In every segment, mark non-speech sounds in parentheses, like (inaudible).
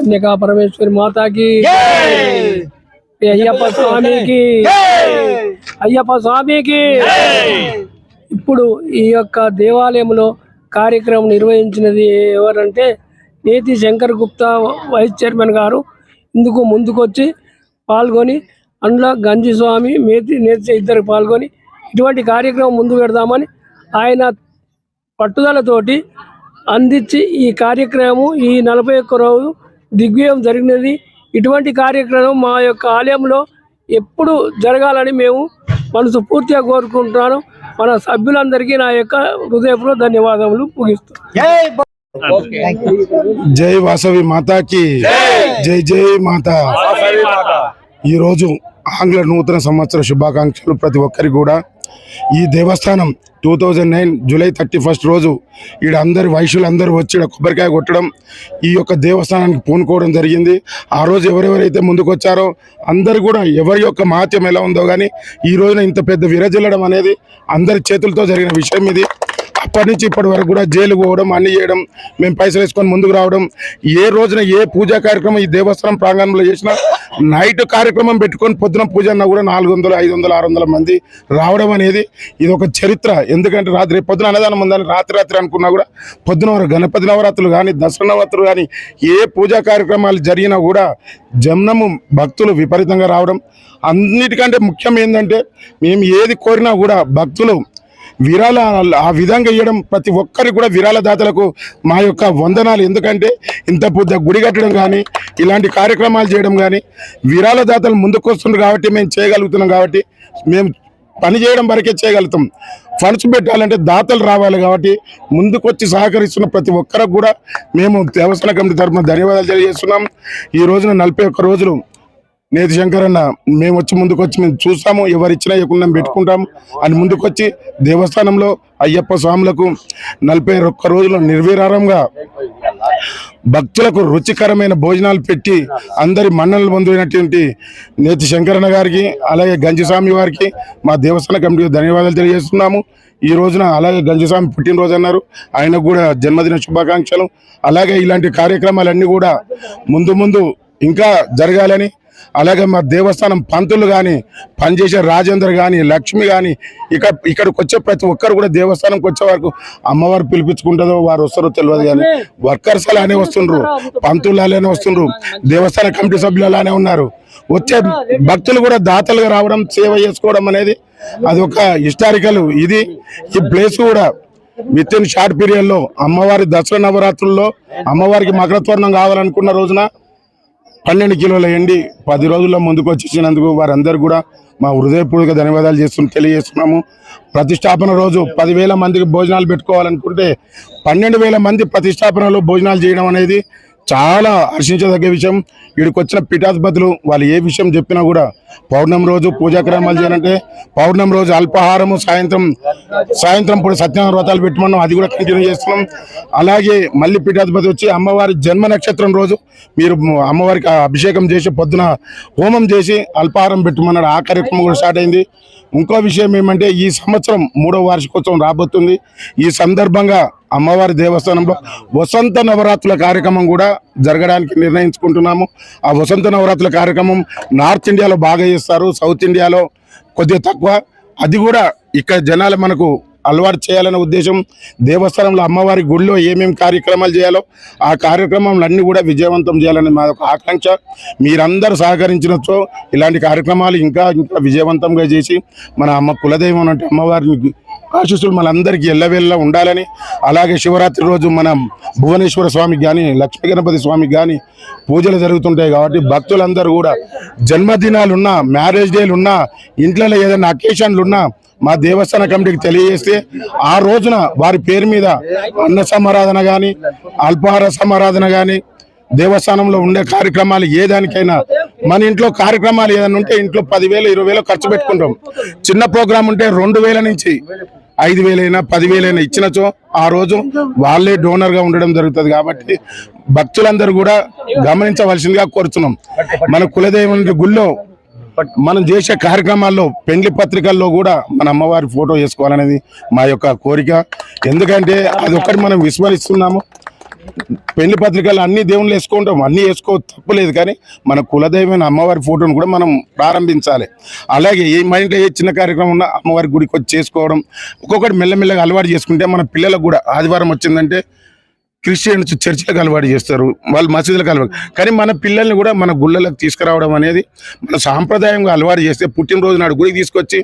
కన్యకా పరమేశ్వరి మాతాకి అయ్యప్ప స్వామికి. అయ్యప్ప స్వామికి. ఇప్పుడు ఈ యొక్క దేవాలయంలో కార్యక్రమం నిర్వహించినది ఎవరంటే నేతి శంకర్ గుప్తా వైస్ చైర్మన్ గారు. ఇందుకు ముందుకొచ్చి పాల్గొని అందులో గంజి స్వామి మేతి నేతి ఇద్దరు పాల్గొని ఇటువంటి కార్యక్రమం ముందు పెడదామని ఆయన పట్టుదలతోటి అందించి ఈ కార్యక్రమం ఈ నలభై ఒక్క రోజు దిగ్విజయం జరిగినది. ఇటువంటి కార్యక్రమం మా యొక్క ఆలయంలో ఎప్పుడు జరగాలని మేము మనసు పూర్తిగా కోరుకుంటున్నాను. మన సభ్యులందరికీ నా యొక్క హృదయపూర్వక ధన్యవాదములు ముగిస్తున్నాను జై వాసవి మాతాకి. జై. జై మాత. ఈ రోజు ఆంగ్ల నూతన సంవత్సర శుభాకాంక్షలు ప్రతి ఒక్కరికి కూడా. ఈ దేవస్థానం two thousand nine July thirty first రోజు ఈడ అందరి వైశ్యులు అందరూ వచ్చి ఈడ కొబ్బరికాయ కొట్టడం ఈ యొక్క దేవస్థానానికి పూనుకోవడం జరిగింది. ఆ రోజు ఎవరెవరైతే ముందుకొచ్చారో అందరు కూడా ఎవరి యొక్క మహత్యం ఎలా ఉందో కానీ ఈ రోజున ఇంత పెద్ద విరజిల్లడం అనేది అందరి చేతులతో జరిగిన విషయం ఇది. అప్పటి నుంచి ఇప్పటి వరకు కూడా జైలు పోవడం అన్ని చేయడం మేము పైసలు వేసుకొని ముందుకు రావడం ఏ రోజున ఏ పూజా కార్యక్రమం ఈ దేవస్థానం ప్రాంగణంలో చేసినా నైట్ కార్యక్రమం పెట్టుకొని పొద్దున పూజ అన్నా కూడా నాలుగు వందలు ఐదు వందలు ఆరు వందల మంది రావడం అనేది ఇది ఒక చరిత్ర. ఎందుకంటే రాత్రి పొద్దున అన్నదానం ఉందని రాత్రి రాత్రి అనుకున్నా కూడా పొద్దున గణపతి నవరాత్రులు కానీ దసరా నవరాత్రులు కానీ ఏ పూజా కార్యక్రమాలు జరిగినా కూడా జమ్నము భక్తులు విపరీతంగా రావడం. అన్నిటికంటే ముఖ్యం ఏంటంటే మేము ఏది కోరినా కూడా భక్తులు విరాళ ఆ విధంగా ఇవ్వడం ప్రతి ఒక్కరికి కూడా విరాళదాతలకు మా యొక్క వందనాలు. ఎందుకంటే ఇంత పెద్ద గుడి కట్టడం కానీ ఇలాంటి కార్యక్రమాలు చేయడం కానీ విరాళదాతలు ముందుకొస్తున్నారు కాబట్టి మేము చేయగలుగుతున్నాం కాబట్టి మేము పని చేయడం వరకే చేయగలుగుతాం. ఫండ్స్ పెట్టాలంటే దాతలు రావాలి కాబట్టి ముందుకొచ్చి సహకరిస్తున్న ప్రతి ఒక్కరికి కూడా మేము దేవస్థాన కమిటీ తరఫున ధన్యవాదాలు తెలియజేస్తున్నాం. ఈ రోజున నలభై ఒక్క రోజులు నేతి శంకర్ అన్న మేము వచ్చి ముందుకొచ్చి మేము చూస్తాము ఎవరిచ్చినా ఇవ్వకుండా పెట్టుకుంటాము అని ముందుకొచ్చి దేవస్థానంలో అయ్యప్ప స్వాములకు నలభై ఒక్క రోజులు నిర్విరారంగా భక్తులకు రుచికరమైన భోజనాలు పెట్టి అందరి మన్ననలు పొందినటువంటి నేతి శంకరన్న గారికి అలాగే గంజిస్వామి వారికి మా దేవస్థాన కమిటీకి ధన్యవాదాలు తెలియజేస్తున్నాము. ఈ రోజున అలాగే గంజిస్వామి పుట్టినరోజు అన్నారు. ఆయనకు కూడా జన్మదిన శుభాకాంక్షలు. అలాగే ఇలాంటి కార్యక్రమాలన్నీ కూడా ముందు ముందు ఇంకా జరగాలని అలాగే మా దేవస్థానం పంతులు కానీ పనిచేసే రాజేందర్ కానీ లక్ష్మి కానీ ఇక్కడ ఇక్కడికి వచ్చే ప్రతి ఒక్కరు కూడా దేవస్థానంకి వచ్చే వరకు అమ్మవారు పిలిపించుకుంటుందో వారు వస్తారో తెలియదు కానీ వర్కర్స్ అలానే వస్తుండ్రు పంతులు అలానే వస్తుండ్రు దేవస్థాన కమిటీ సభ్యులు అలానే ఉన్నారు. వచ్చే భక్తులు కూడా దాతలుగా రావడం సేవ చేసుకోవడం అనేది అది ఒక హిస్టారికల్ ఇది. ఈ ప్లేస్ కూడా విత్ ఇన్ షార్ట్ పీరియడ్లో అమ్మవారి దసరా నవరాత్రుల్లో అమ్మవారికి మకరత్వర్ణం కావాలనుకున్న రోజున పన్నెండు కిలోల ఎండి పది రోజుల్లో ముందుకు వచ్చేసినందుకు వారందరూ కూడా మా హృదయపూర్వక ధన్యవాదాలు చేస్తు తెలియజేస్తున్నాము. ప్రతిష్టాపన రోజు పదివేల మందికి భోజనాలు పెట్టుకోవాలనుకుంటే పన్నెండు వేల మంది ప్రతిష్టాపనలో భోజనాలు చేయడం అనేది చాలా హర్షించదగ్గ విషయం. వీడికి వచ్చిన పీఠాధిపతులు వాళ్ళు ఏ విషయం చెప్పినా కూడా పౌర్ణమి రోజు పూజాక్రమాలు చేయాలంటే పౌర్ణమి రోజు అల్పాహారము సాయంత్రం సాయంత్రం ఇప్పుడు సత్యనారాయణ వ్రతాలు పెట్టమన్నాం అది కూడా కంటిన్యూ చేస్తున్నాం. అలాగే మళ్ళీ పీఠాధిపతి వచ్చి అమ్మవారి జన్మ నక్షత్రం రోజు మీరు అమ్మవారికి అభిషేకం చేసి పొద్దున హోమం చేసి అల్పాహారం పెట్టమన్నాడు ఆ కార్యక్రమం కూడా స్టార్ట్ అయింది. ఇంకో విషయం ఏమంటే ఈ సంవత్సరం మూడవ వార్షికోత్సవం రాబోతుంది. ఈ సందర్భంగా అమ్మవారి దేవస్థానంలో వసంత నవరాత్రుల కార్యక్రమం కూడా జరగడానికి నిర్ణయించుకుంటున్నాము. ఆ వసంత నవరాత్రుల కార్యక్రమం నార్త్ ఇండియాలో బాగా చేస్తారు సౌత్ ఇండియాలో కొద్దిగా తక్కువ. అది కూడా ఇక్కడ జనాలు మనకు అలవాటు చేయాలనే ఉద్దేశం. దేవస్థానంలో అమ్మవారి గుడిలో ఏమేమి కార్యక్రమాలు చేయాలో ఆ కార్యక్రమాలన్నీ కూడా విజయవంతం చేయాలని మా యొక్క ఆకాంక్ష. మీరందరూ సహకరించినచో ఇలాంటి కార్యక్రమాలు ఇంకా ఇంకా విజయవంతంగా చేసి మన అమ్మ కులదైవం అంటే అమ్మవారిని ఆశీస్సులు మనందరికీ ఎల్లవేళ్ళ ఉండాలని అలాగే శివరాత్రి రోజు మనం భువనేశ్వర స్వామికి కానీ లక్ష్మీ గణపతి స్వామికి కానీ పూజలు జరుగుతుంటాయి కాబట్టి భక్తులందరూ కూడా జన్మదినాలున్నా మ్యారేజ్ డేలు ఉన్నా ఇంట్లో ఏదైనా అకేషన్లు ఉన్నా మా దేవస్థాన కమిటీకి తెలియజేస్తే ఆ రోజున వారి పేరు మీద అన్న సమారాధన కానీ అల్పాహార సమారాధన కానీ దేవస్థానంలో ఉండే కార్యక్రమాలు ఏ దానికైనా మన ఇంట్లో కార్యక్రమాలు ఏదైనా ఉంటే ఇంట్లో పదివేలు ఇరవై వేలు ఖర్చు పెట్టుకుంటాం. చిన్న ప్రోగ్రాం ఉంటే రెండు వేల నుంచి ఐదు వేలైనా పదివేలైనా ఇచ్చినచో ఆ రోజు వాళ్ళే డోనర్గా ఉండడం జరుగుతుంది కాబట్టి భక్తులందరూ కూడా గమనించవలసిందిగా కోరుతున్నాం మన కులదైవం గుళ్ళో మనం చేసే కార్యక్రమాల్లో పెండ్లి పత్రికల్లో కూడా మన అమ్మవారి ఫోటో వేసుకోవాలనేది మా యొక్క కోరిక. ఎందుకంటే అది ఒక్కటి మనం విస్మరిస్తున్నాము. పెళ్ళి పత్రికలు అన్ని దేవుళ్ళు వేసుకుంటాం అన్ని వేసుకో తప్పులేదు కానీ మన కులదైవమైన అమ్మవారి ఫోటోను కూడా మనం ప్రారంభించాలి. అలాగే ఏ మా ఇంట్లో ఏ చిన్న కార్యక్రమం ఉన్నా అమ్మవారి గుడికి వచ్చి చేసుకోవడం ఒక్కొక్కటి మెల్లమెల్లగా అలవాటు చేసుకుంటే మన పిల్లలకు కూడా ఆదివారం వచ్చిందంటే క్రిస్టియన్స్ చర్చిలకు అలవాటు చేస్తారు వాళ్ళు మసీదులకు అలవాటు కానీ మన పిల్లల్ని కూడా మన గుళ్ళలకు తీసుకురావడం అనేది మన సాంప్రదాయంగా అలవాటు చేస్తే పుట్టినరోజు నాడు గుడికి తీసుకొచ్చి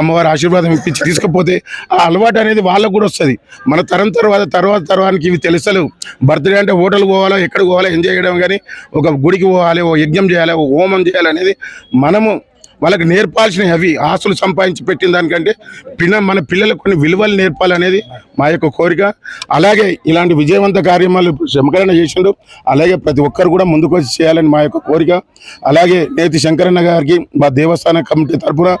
అమ్మవారి ఆశీర్వాదం ఇప్పించి తీసుకపోతే ఆ అలవాటు అనేది వాళ్ళకు కూడా వస్తుంది. మన తరం తర్వాత తర్వాత తరానికి ఇవి తెలుసలు బర్త్డే అంటే హోటల్కి పోవాలో ఎక్కడ పోవాలో ఎంజాయ్ చేయడం కానీ ఒక గుడికి పోవాలి ఓ యజ్ఞం చేయాలి ఓ హోమం చేయాలి అనేది మనము వాళ్ళకి నేర్పాల్సిన అవి. ఆస్తులు సంపాదించి పెట్టిన దానికంటే పిన్న మన పిల్లలకు కొన్ని విలువలు నేర్పాలనేది మా యొక్క కోరిక. అలాగే ఇలాంటి విజయవంత కార్యక్రమాలు శంకరణ చేసిండు. అలాగే ప్రతి ఒక్కరు కూడా ముందుకు వచ్చి చేయాలని మా యొక్క కోరిక. అలాగే నేతి శంకరన్న గారికి మా దేవస్థాన కమిటీ తరపున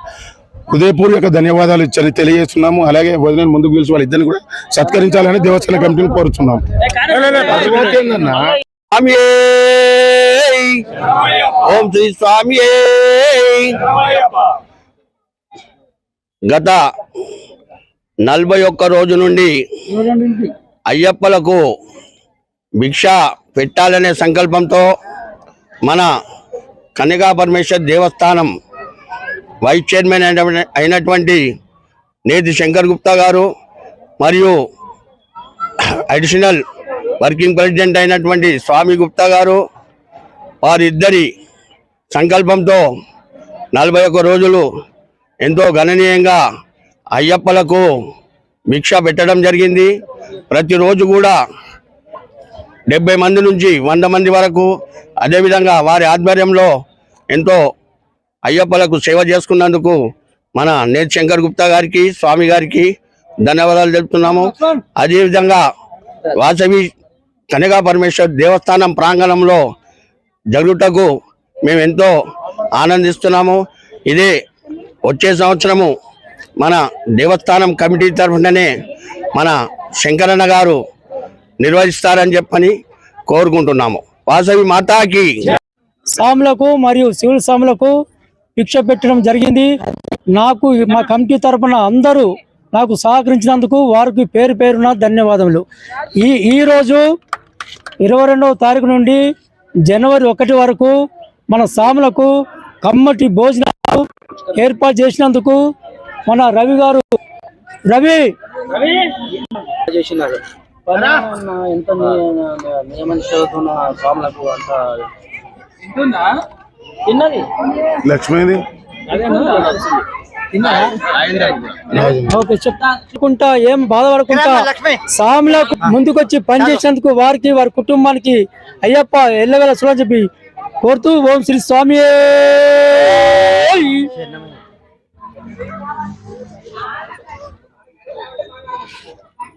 హృదయపూర్వక ధన్యవాదాలు ఇచ్చని తెలియజేస్తున్నాము. అలాగే వదిన ముందుకు పిలిచి వాళ్ళిద్దరిని కూడా సత్కరించాలని దేవస్థాన కమిటీని కోరుతున్నాము స్వామి ఓం శ్రీ స్వామి గత నలభై ఒక్క రోజు నుండి అయ్యప్పలకు భిక్ష పెట్టాలనే సంకల్పంతో మన కన్యకా పరమేశ్వర్ దేవస్థానం వైస్ చైర్మన్ అయినటువంటి నేతి శంకర్ గుప్తా గారు మరియు అడిషనల్ వర్కింగ్ ప్రెసిడెంట్ అయినటువంటి స్వామి గుప్తా గారు వారిద్దరి సంకల్పంతో నలభై ఒక్క రోజులు ఎంతో గణనీయంగా అయ్యప్పలకు భిక్ష పెట్టడం జరిగింది. ప్రతిరోజు కూడా డెబ్బై మంది నుంచి వంద మంది వరకు అదేవిధంగా వారి ఆధ్వర్యంలో ఎంతో అయ్యప్పలకు సేవ చేసుకున్నందుకు మన నేతి శంకర్ గుప్తా గారికి స్వామి గారికి ధన్యవాదాలు తెలుపుతున్నాము. అదేవిధంగా వాసవి కనగా పరమేశ్వర్ దేవస్థానం ప్రాంగణంలో జరుగుటకు మేము ఎంతో ఆనందిస్తున్నాము. ఇదే వచ్చే సంవత్సరము మన దేవస్థానం కమిటీ తరఫుననే మన శంకరన్న గారు నిర్వహిస్తారని చెప్పని కోరుకుంటున్నాము. వాసవి మాతాకి స్వాములకు మరియు శివుల స్వాములకు భిక్ష పెట్టడం జరిగింది. నాకు మా కమిటీ తరపున అందరూ నాకు సహకరించినందుకు వారికి పేరు పేరున ధన్యవాదములు. ఈ ఈ రోజు ఇరవై రెండవ తారీఖు నుండి జనవరి ఒకటి వరకు మన స్వాములకు కమ్మటి భోజనాలు ఏర్పాటు చేసినందుకు మన రవి గారు రవి! చేసినారు. ఎంత నియమం చదువుతున్న స్వాములకు అంత తిన్నది? లక్ష్మీది ఓకే చెప్పుకుంటా ఏం బాధపడకుండా సాములకు ముందుకొచ్చి పనిచేసేందుకు వారికి వారి కుటుంబానికి అయ్యప్ప ఎల్లవేళ సులో చెప్పి కోరుతూ ఓం శ్రీ స్వామి చాలా ఇప్పుడు నియమ నిష్ఠలతో చేసింది నలభై ఒక్క రోజులు చాలా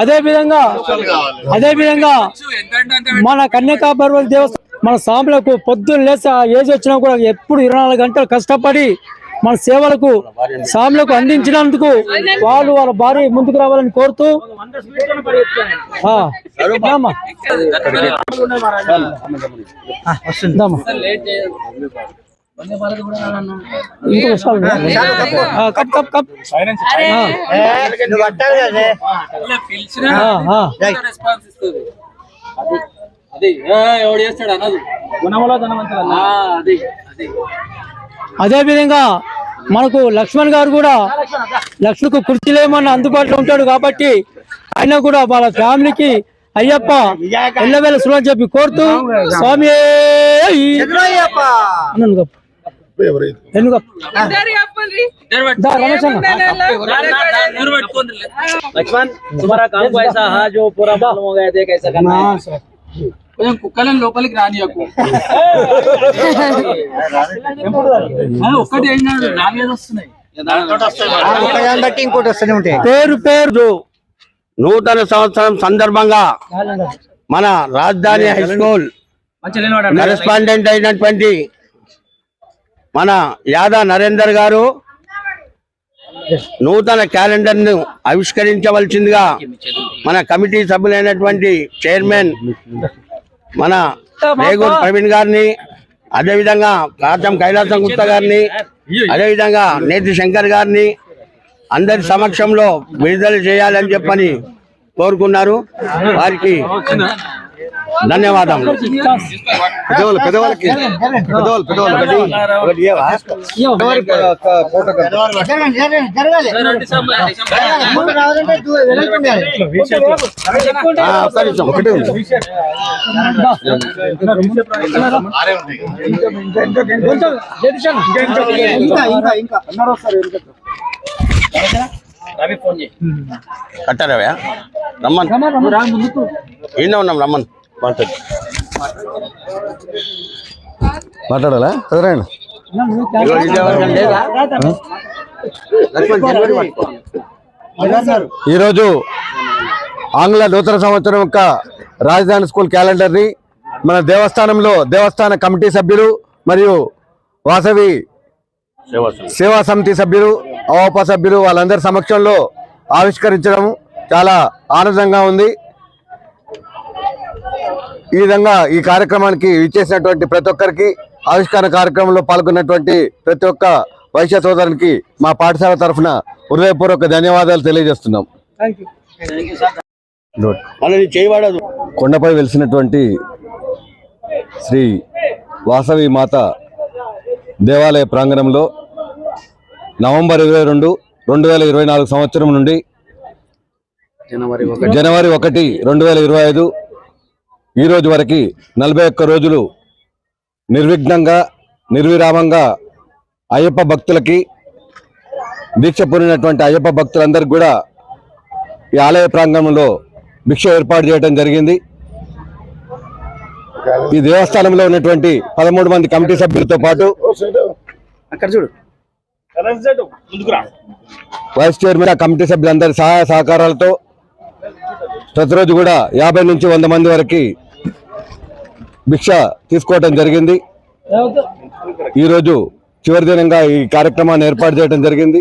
అదే విధంగా అదే విధంగా మన కన్యకా పర్వత దేవస్థానం మన సాములకు పొద్దున్న లేసి ఆ ఏజ్ వచ్చినా కూడా ఎప్పుడు ఇరవై నాలుగు గంటలు కష్టపడి మన సేవలకు సాములకు అందించినందుకు వాళ్ళు వాళ్ళ భార్య ముందుకు రావాలని కోరుతూ ఆ, కప్ కప్ కప్. అది విధంగా మనకు లక్ష్మణ్ గారు కూడా లక్ష్మణ్కు కుర్చీలేమన్నా అందుబాటులో ఉంటాడు కాబట్టి ఆయన కూడా వాళ్ళ ఫ్యామిలీకి అయ్యప్ప ఎల్లవేళ సులని చెప్పి కోరుతూ స్వామి అన్నాను గప్పు. ఎవరైతే ఎన్ను గప్పు. దా, రమేష్ అన్న. लक्ष्मण तुम्हारा काम कैसा है जो पूरा मालूम हो गया थे कैसा करना है కొంచెం కుక్కలను లోపలికి రానియకు ఒక్కటి అయినాడు నాలుగైదు వస్తున్నాయి పేరు పేరు నూతన సంవత్సరం సందర్భంగా మన రాజధాని హై స్కూల్ కరెస్పాండెంట్ అయినటువంటి మన యాదా నరేందర్ గారు నూతన క్యాలెండర్ను ఆవిష్కరించవలసిందిగా మన కమిటీ సభ్యులైనటువంటి చైర్మన్ మన రేగూర్ ప్రవీణ్ గారిని అదేవిధంగా కాటం కైలాసం గుప్తా గారిని అదేవిధంగా నేతి శంకర్ గారిని అందరి సమక్షంలో విడుదల చేయాలని చెప్పని కోరుకున్నారు. వారికి ధన్యవాదములు. పెద్దవాళ్ళు పెద్దవాళ్ళకి పెద్దవాళ్ళు పెద్దవాళ్ళు ఒకటి ఒకటి ఇయ్యవా? ఆ, ఒక్క నిమిషం. ఒకటే ఉంది. కట్టారవా రమ్మన్. ఈయన ఉన్నాం రమ్మన్. మాట్లాడు. మాట్లాడాలా? ఎదురైనా ఈరోజు ఆంగ్ల నూతన సంవత్సరం యొక్క రాజధాని స్కూల్ క్యాలెండర్ని మన దేవస్థానంలో దేవస్థాన కమిటీ సభ్యులు మరియు వాసవి సేవా సమితి సభ్యులు అవోపా సభ్యులు వాళ్ళందరి సమక్షంలో ఆవిష్కరించడం చాలా ఆనందంగా ఉంది. ఈ విధంగా ఈ కార్యక్రమానికి ఇచ్చేసినటువంటి ప్రతి ఒక్కరికి ఆవిష్కరణ కార్యక్రమంలో పాల్గొన్నటువంటి ప్రతి ఒక్క వైశ్య సోదరునికి మా పాఠశాల తరఫున హృదయపూర్వక ధన్యవాదాలు తెలియజేస్తున్నాం. కొండపై వెలిసినటువంటి శ్రీ వాసవి మాత దేవాలయ ప్రాంగణంలో నవంబర్ ఇరవై రెండు రెండు వేల ఇరవై నాలుగు సంవత్సరం నుండి జనవరి ఒకటి రెండు వేల ఇరవై ఐదు ఈ రోజు వరకు నలభై ఒక్క రోజులు నిర్విఘ్నంగా నిర్విరామంగా అయ్యప్ప భక్తులకి దీక్ష పూనినటువంటి అయ్యప్ప భక్తులందరికీ కూడా ఈ ఆలయ ప్రాంగణంలో భిక్ష ఏర్పాటు చేయడం జరిగింది. ఈ దేవస్థానంలో ఉన్నటువంటి పదమూడు మంది కమిటీ సభ్యులతో పాటు వైస్ చైర్మన్ కమిటీ సభ్యులందరి సహాయ సహకారాలతో ప్రతిరోజు కూడా యాభై నుంచి వంద మంది వరకు భిక్ష తీసుకోవటం జరిగింది. ఈరోజు చివరి దినంగా ఈ కార్యక్రమాన్ని ఏర్పాటు చేయడం జరిగింది.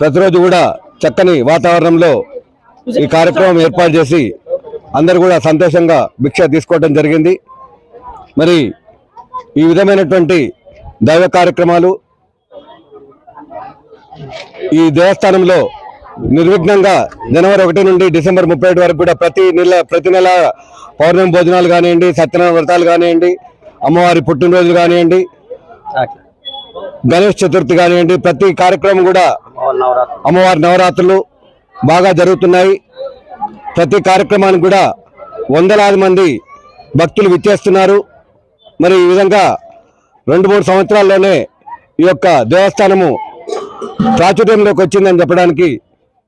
ప్రతిరోజు కూడా చక్కని వాతావరణంలో ఈ కార్యక్రమం ఏర్పాటు చేసి అందరు కూడా సంతోషంగా భిక్ష తీసుకోవడం జరిగింది. మరి ఈ విధమైనటువంటి దైవ కార్యక్రమాలు ఈ దేవస్థానంలో నిర్విఘ్నంగా జనవరి ఒకటి నుండి డిసెంబర్ ముప్పై ఒకటి వరకు కూడా ప్రతి నెల ప్రతి నెల పౌర్ణమి భోజనాలు కానివ్వండి సత్యనారాయణ వ్రతాలు కానివ్వండి అమ్మవారి పుట్టినరోజులు కానివ్వండి గణేష్ చతుర్థి కానివ్వండి ప్రతి కార్యక్రమం కూడా అమ్మవారి నవరాత్రులు బాగా జరుగుతున్నాయి. ప్రతి కార్యక్రమానికి కూడా వందలాది మంది భక్తులు విచ్చేస్తున్నారు. మరి ఈ విధంగా రెండు మూడు సంవత్సరాల్లోనే ఈ యొక్క దేవస్థానము ప్రాచుర్యంలోకి వచ్చిందని చెప్పడానికి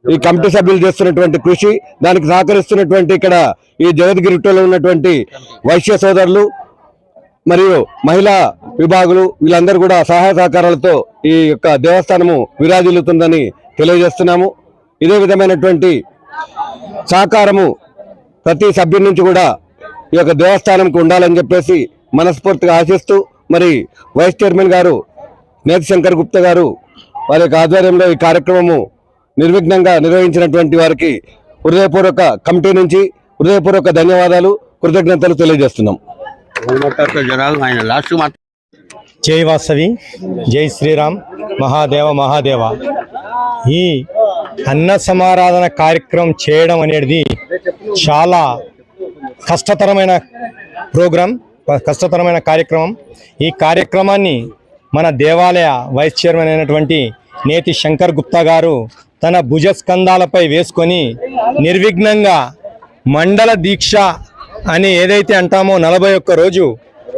ఈ కమిటీ సభ్యులు చేస్తున్నటువంటి కృషి దానికి సహకరిస్తున్నటువంటి ఇక్కడ ఈ జగద్గిరిలో ఉన్నటువంటి వైశ్య సోదరులు మరియు మహిళా విభాగులు వీళ్ళందరూ కూడా సహాయ సహకారాలతో ఈ యొక్క దేవస్థానము విరాజిల్లుతుందని తెలియజేస్తున్నాము. ఇదే విధమైనటువంటి సహకారము ప్రతి సభ్యుడి నుంచి కూడా ఈ యొక్క దేవస్థానంకు ఉండాలని చెప్పేసి మనస్ఫూర్తిగా ఆశిస్తూ మరి వైస్ చైర్మన్ గారు నేతి శంకర్ గుప్తా గారు వారి యొక్క ఆధ్వర్యంలో ఈ కార్యక్రమము నిర్విఘ్నంగా నిర్వహించినటువంటి వారికి హృదయపూర్వక కమిటీ నుంచి హృదయపూర్వక ధన్యవాదాలు కృతజ్ఞతలు తెలియజేస్తున్నాం. జనాలు ఆయన లాస్ట్ మాట. జై వాసవి జై శ్రీరామ్ మహాదేవ మహాదేవ. ఈ అన్న సమారాధన కార్యక్రమం చేయడం అనేది చాలా కష్టతరమైన ప్రోగ్రాం కష్టతరమైన కార్యక్రమం. ఈ కార్యక్రమాన్ని మన దేవాలయ వైస్ చైర్మన్ అయినటువంటి నేతి శంకర్ గుప్తా గారు తన భుజస్కంధాలపై వేసుకొని నిర్విఘ్నంగా మండల దీక్ష అని ఏదైతే అంటామో నలభై ఒక్క రోజు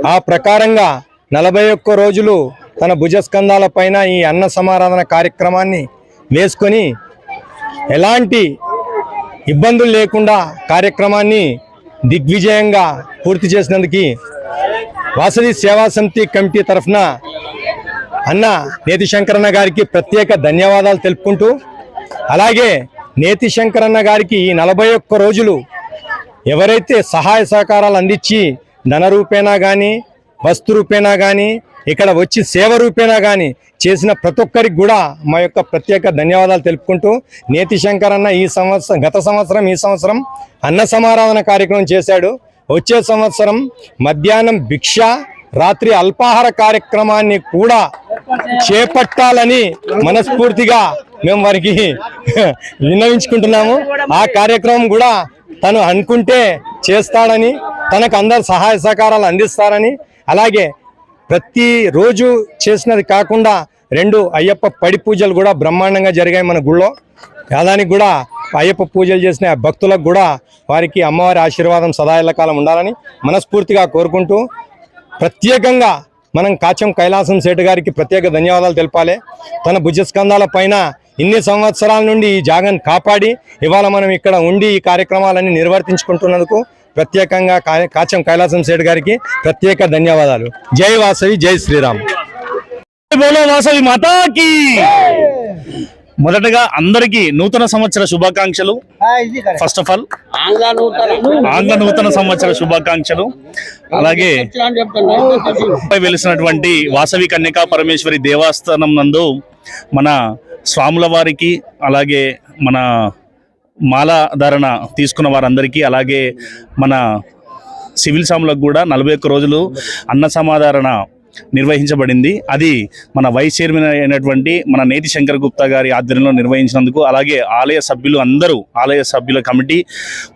ఆ ప్రకారంగా నలభై ఒక్క రోజులు తన భుజస్కంధాలపైన ఈ అన్న సమారాధన కార్యక్రమాన్ని వేసుకొని ఎలాంటి ఇబ్బందులు లేకుండా కార్యక్రమాన్ని దిగ్విజయంగా పూర్తి చేసినందుకు వాసవి సేవా సమితి కమిటీ తరఫున అన్న నేతి శంకరన్న గారికి ప్రత్యేక ధన్యవాదాలు తెలుపుకుంటూ అలాగే నేతి శంకరన్న గారికి ఈ నలభై ఒక్క రోజులు ఎవరైతే సహాయ సహకారాలు అందించి ధన రూపేణా కానీ వస్తు రూపేణా కానీ ఇక్కడ వచ్చి సేవ రూపేణా కానీ చేసిన ప్రతి ఒక్కరికి కూడా మా యొక్క ప్రత్యేక ధన్యవాదాలు తెలుపుకుంటూ నేతి శంకర్ అన్న ఈ సంవత్సరం గత సంవత్సరం ఈ సంవత్సరం అన్న సమారాధన కార్యక్రమం చేశాడు. వచ్చే సంవత్సరం మధ్యాహ్నం భిక్ష రాత్రి అల్పాహార కార్యక్రమాన్ని కూడా చేపట్టాలని మనస్ఫూర్తిగా మేము వారికి విన్నవించుకుంటున్నాము. ఆ కార్యక్రమం కూడా తను అనుకుంటే చేస్తాడని తనకు అందరు సహాయ సహకారాలు అందిస్తారని అలాగే ప్రతి రోజు చేసినది కాకుండా రెండు అయ్యప్ప పడి పూజలు కూడా బ్రహ్మాండంగా జరిగాయి మన గుళ్ళో. దానికి కూడా అయ్యప్ప పూజలు చేసిన భక్తులకు కూడా వారికి అమ్మవారి ఆశీర్వాదం సదాయల కాలం ఉండాలని మనస్ఫూర్తిగా కోరుకుంటూ ప్రత్యేకంగా మనం కాచం కైలాసం సేటు గారికి ప్రత్యేక ధన్యవాదాలు తెలపాలి. తన భుజస్కంధాల పైన ఇన్ని సంవత్సరాల నుండి ఈ జాగన్ కాపాడి ఇవాళ మనం ఇక్కడ ఉండి ఈ కార్యక్రమాలన్నీ నిర్వర్తించుకుంటున్నందుకు ప్రత్యేకంగా కా- కాచం కైలాసం సేటు గారికి ప్రత్యేక ధన్యవాదాలు. జై వాసవి జై శ్రీరామ్. బోలో వాసవి మాతాకి! మొదటగా అందరికీ నూతన సంవత్సర శుభాకాంక్షలు. ఫస్ట్ ఆఫ్ ఆల్ ఆంగ్ల నూతన సంవత్సర శుభాకాంక్షలు. అలాగే పై వెలిసినటువంటి వాసవి కన్యకా పరమేశ్వరి దేవస్థానం నందు మన స్వాముల వారికి అలాగే మన మాల ధారణ తీసుకున్న వారందరికీ అలాగే మన సివిల్ స్వాములకు కూడా నలభై ఒక్క రోజులు అన్న సమాధారణ నిర్వహించబడింది. అది మన వైస్ చైర్మన్ అయినటువంటి మన నేతి శంకర్ గుప్తా గారి ఆధ్వర్యంలో నిర్వహించినందుకు అలాగే ఆలయ సభ్యులు అందరూ ఆలయ సభ్యుల కమిటీ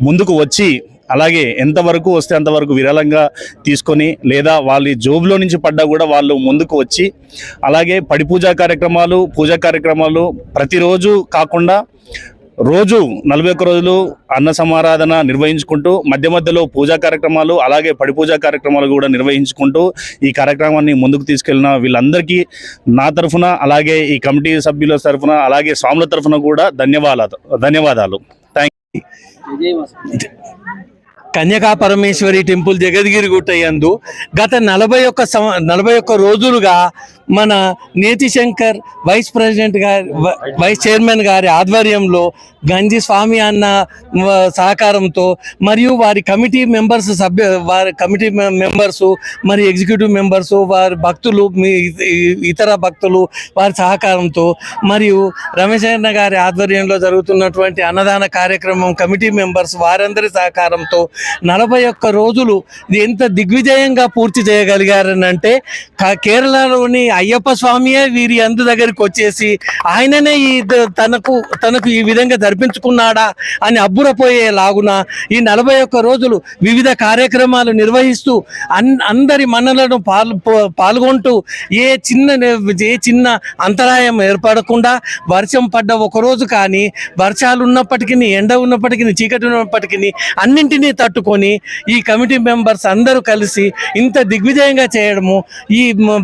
ముందుకు వచ్చి అలాగే ఎంతవరకు వస్తే అంతవరకు విరాళంగా తీసుకొని లేదా వాళ్ళ జోబులో నుంచి పడ్డా కూడా వాళ్ళు ముందుకు వచ్చి అలాగే పడి పూజా కార్యక్రమాలు పూజా కార్యక్రమాలు ప్రతిరోజు కాకుండా రోజు నలభై ఒక్క రోజులు అన్న సమారాధన నిర్వహించుకుంటూ మధ్య మధ్యలో పూజా కార్యక్రమాలు అలాగే పడిపూజా కార్యక్రమాలు కూడా నిర్వహించుకుంటూ ఈ కార్యక్రమాన్ని ముందుకు తీసుకెళ్ళిన వీళ్ళందరికీ నా తరఫున అలాగే ఈ కమిటీ సభ్యుల తరఫున అలాగే స్వాముల తరఫున కూడా ధన్యవాదాలు ధన్యవాదాలు. థ్యాంక్ కన్యకా పరమేశ్వరి టెంపుల్ జగద్గిరి గుట్ట యందు గత నలభై ఒక్క సంవ నలభై ఒక్క రోజులుగా మన నేతి శంకర్ వైస్ ప్రెసిడెంట్ గారి వైస్ చైర్మన్ గారి ఆధ్వర్యంలో గంజి స్వామి అన్న సహకారంతో మరియు వారి కమిటీ మెంబర్స్ సభ్య వారి కమిటీ మెంబర్స్ మరి ఎగ్జిక్యూటివ్ మెంబర్స్ వారి భక్తులు మీ ఇతర భక్తులు వారి సహకారంతో మరియు రమేష్ అన్న గారి ఆధ్వర్యంలో జరుగుతున్నటువంటి అన్నదాన కార్యక్రమం కమిటీ మెంబర్స్ వారందరి సహకారంతో నలభై ఒక్క రోజులు ఎంత దిగ్విజయంగా పూర్తి చేయగలిగారని అంటే కేరళలోని అయ్యప్ప స్వామియే వీరి అందు దగ్గరికి వచ్చేసి ఆయననే ఈ ద- తనకు తనకు ఈ విధంగా దర్పించుకున్నాడా అని అబ్బురపోయే లాగున ఈ నలభై ఒక్క రోజులు వివిధ కార్యక్రమాలు నిర్వహిస్తూ అన్ అందరి మన్నలను పాల్ పాల్గొంటూ ఏ చిన్న ఏ చిన్న అంతరాయం ఏర్పడకుండా వర్షం పడ్డ ఒక రోజు కానీ వర్షాలు ఉన్నప్పటికీ ఎండ ఉన్నప్పటికీ చీకటి ఉన్నప్పటికీ అన్నింటినీ తట్టుకొని ఈ కమిటీ మెంబర్స్ అందరూ కలిసి ఇంత దిగ్విజయంగా చేయడము ఈ మ-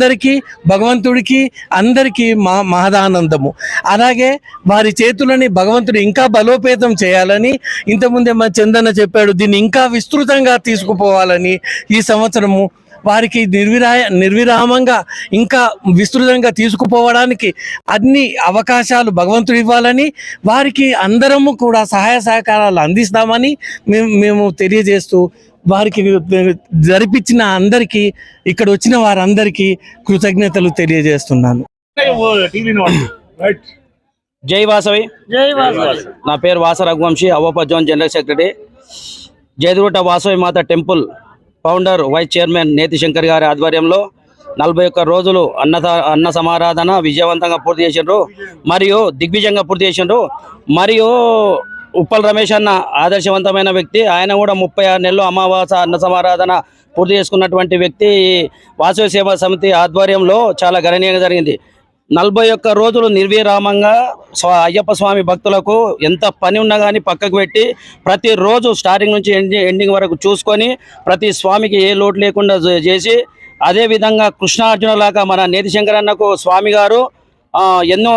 అందరికీ భగవంతుడికి అందరికీ మా మహదానందము. అలాగే వారి చేతులని భగవంతుడు ఇంకా బలోపేతం చేయాలని ఇంతకుముందే మా చందన చెప్పాడు దీన్ని ఇంకా విస్తృతంగా తీసుకుపోవాలని ఈ సంవత్సరము వారికి నిర్విరాయ నిర్విరామంగా ఇంకా విస్తృతంగా తీసుకుపోవడానికి అన్ని అవకాశాలు భగవంతుడు ఇవ్వాలని వారికి అందరము కూడా సహాయ సహకారాలు అందిస్తామని మేము మేము తెలియజేస్తూ వారికి జరిపించిన అందరికీ ఇక్కడ వచ్చిన వారందరికీ కృతజ్ఞతలు తెలియజేస్తున్నాను. జై వాసవి. జై వాసవి. నా పేరు వాస రఘువంశీ అవ్వప జోన్ జనరల్ సెక్రటరీ. జయదుగుట్ట వాసవి మాత టెంపుల్ ఫౌండర్ వైస్ చైర్మన్ నేతి శంకర్ గారి ఆధ్వర్యంలో నలభై ఒక్క రోజులు అన్న అన్న సమారాధన విజయవంతంగా పూర్తి చేసిండ్రు. మరియు దిగ్విజయంగా పూర్తి చేసిండ్రు. మరియు ఉప్పల్ రమేష్ అన్న ఆదర్శవంతమైన వ్యక్తి. ఆయన కూడా ముప్పై ఆరు నెలలు అమావాస అన్న సమారాధన పూర్తి చేసుకున్నటువంటి వ్యక్తి. ఈ వాసవి సేవా సమితి ఆధ్వర్యంలో చాలా గణనీయంగా జరిగింది. నలభై ఒక్క రోజులు నిర్విరామంగా స్వా అయ్యప్ప స్వామి భక్తులకు ఎంత పని ఉన్నా కానీ పక్కకు పెట్టి ప్రతిరోజు స్టార్టింగ్ నుంచి ఎండింగ్ వరకు చూసుకొని ప్రతి స్వామికి ఏ లోటు లేకుండా చేసి అదే విధంగా కృష్ణార్జునలాగా మన నేతి శంకరన్నకు స్వామి గారు ఎన్నో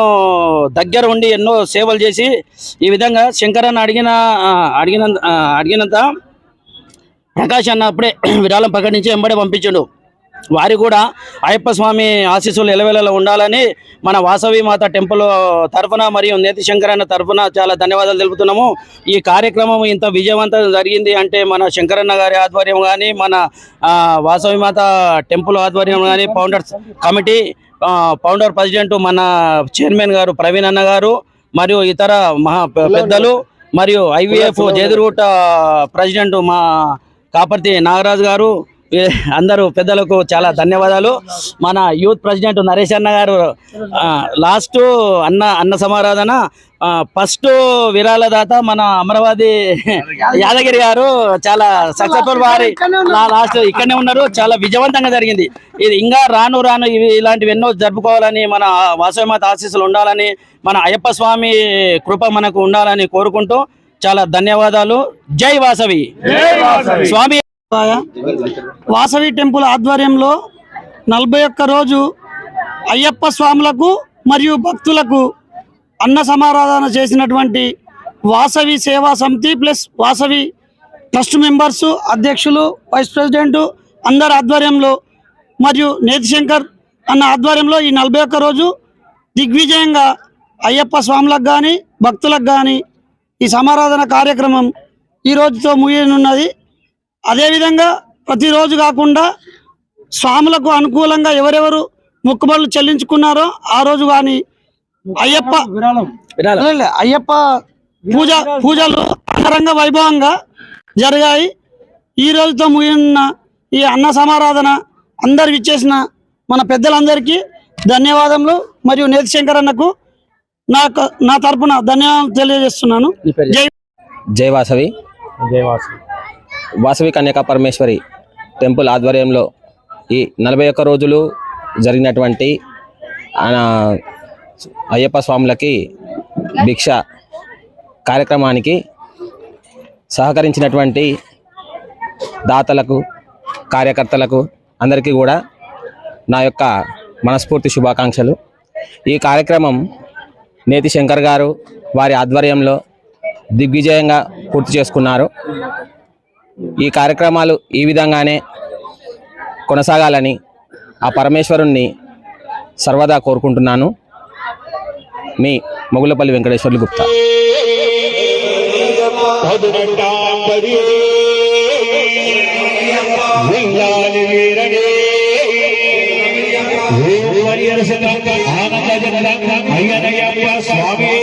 దగ్గర ఉండి ఎన్నో సేవలు చేసి ఈ విధంగా శంకరన్న అడిగిన అడిగిన అడిగినంత అడిగినంత ప్రకాష్ అన్న అప్పుడే (clears throat) విరాళం ప్రకటించి వెంబడే పంపించాడు. వారి కూడా అయ్యప్ప స్వామి ఆశీస్సులు ఎలవెలలో ఉండాలని మన వాసవి మాత టెంపుల్ తరఫున మరియు నేతి శంకరన్న తరఫున చాలా ధన్యవాదాలు తెలుపుతున్నాము. ఈ కార్యక్రమం ఇంత విజయవంతం జరిగింది అంటే మన శంకరన్న గారి ఆధ్వర్యం కానీ మన వాసవి మాత టెంపుల్ ఆధ్వర్యం కానీ ఫౌండర్స్ కమిటీ ఫౌండర్ ప్రెసిడెంట్ మన చైర్మన్ గారు ప్రవీణ్ అన్న గారు మరియు ఇతర మహా పెద్దలు మరియు ఐవీఎఫ్ జేదురుగుట్ట ప్రెసిడెంట్ మా కాపర్తి నాగరాజు గారు అందరూ పెద్దలకు చాలా ధన్యవాదాలు. మన యూత్ ప్రెసిడెంట్ నరేష్ అన్న గారు లాస్ట్ అన్న అన్న సమారాధన ఫస్ట్ విరాళదాత మన అమరావతి యాదగిరి గారు చాలా సక్సెస్ఫుల్ వారి. లాస్ట్ ఇక్కడనే ఉన్నారు. చాలా విజయవంతంగా జరిగింది. ఇది ఇంకా రాను రాను ఇవి ఇలాంటివి ఎన్నో జరుపుకోవాలని మన వాసవిమాత ఆశీస్సులు ఉండాలని మన అయ్యప్ప స్వామి కృప మనకు ఉండాలని కోరుకుంటూ చాలా ధన్యవాదాలు. జై వాసవి. స్వామి వాసవి టెంపుల్ ఆధ్వర్యంలో నలభై ఒక్క రోజు అయ్యప్ప స్వాములకు మరియు భక్తులకు అన్న సమారాధన చేసినటువంటి Vasavi Seva Samiti plus Vasavi trust members అధ్యక్షులు వైస్ ప్రెసిడెంట్ అందరి ఆధ్వర్యంలో మరియు నేతిశంకర్ అన్న ఆధ్వర్యంలో ఈ నలభై ఒక్క రోజు దిగ్విజయంగా అయ్యప్ప స్వాములకు కానీ భక్తులకు కానీ ఈ సమారాధన కార్యక్రమం ఈ రోజుతో ముగియనున్నది. అదేవిధంగా ప్రతిరోజు కాకుండా స్వాములకు అనుకూలంగా ఎవరెవరు మొక్కుబడులు చెల్లించుకున్నారో ఆ రోజు కానీ అయ్యప్ప అయ్యప్ప పూజ పూజలు అంగరంగ వైభవంగా జరిగాయి. ఈ రోజుతో ముగిన ఈ అన్న సమారాధన అందరు ఇచ్చేసిన మన పెద్దలందరికీ ధన్యవాదములు. మరియు నేతిశంకర్ అన్నకు నాకు నా తరపున ధన్యవాదాలు తెలియజేస్తున్నాను. జై జై వాసవి. వాసవి కన్యకా పరమేశ్వరి టెంపుల్ ఆధ్వర్యంలో ఈ నలభై ఒక్క రోజులు జరిగినటువంటి అయ్యప్ప స్వాములకి భిక్ష కార్యక్రమానికి సహకరించినటువంటి దాతలకు కార్యకర్తలకు అందరికీ కూడా నా యొక్క మనస్ఫూర్తి శుభాకాంక్షలు. ఈ కార్యక్రమం నేతి శంకర్ గారు వారి ఆధ్వర్యంలో దిగ్విజయంగా పూర్తి చేసుకున్నారు. ఈ కార్యక్రమాలు ఈ విధంగానే కొనసాగాలని ఆ పరమేశ్వరుణ్ణి సర్వదా కోరుకుంటున్నాను. మీ మొగులపల్లి వెంకటేశ్వర్లు గుప్తా. స్వామి.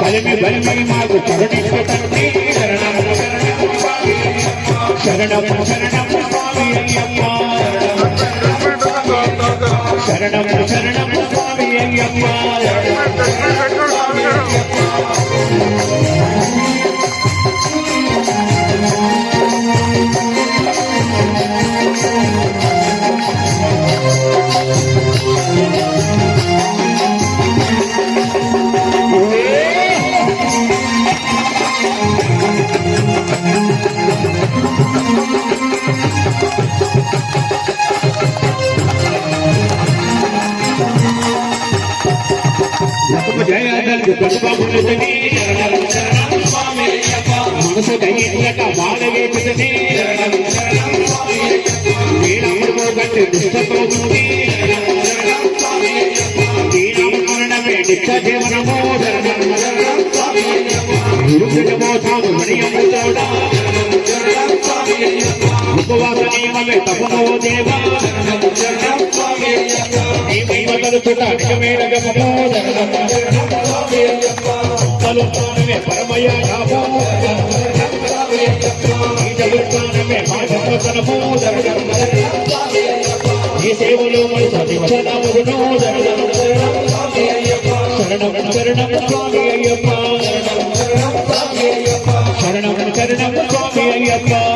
బలమి బలమి మాకు చరణించటండి శరణం శరణం శరణం స్వామి అయ్యప్ప శరణం శరణం స్వామి అయ్యప్ప Música మనసు కయ్యక బాధవేసింది వీరమ్మ గట్టి దుష్టపోతుంది వీరమ్మరణమే నిత్య జీవనము గురుజమో సాగు మణియమ్మ ఉపవాస నియమమే తపనో దేవా దైవతనుకుట నిజమైన గమనోదరమే పరమయ నిజవృత్తానమే మాధవోదర ఈ సేవలో మరి శరణం శరణం స్వామి అయ్యప్ప శరణం శరణం స్వామి అయ్యప్ప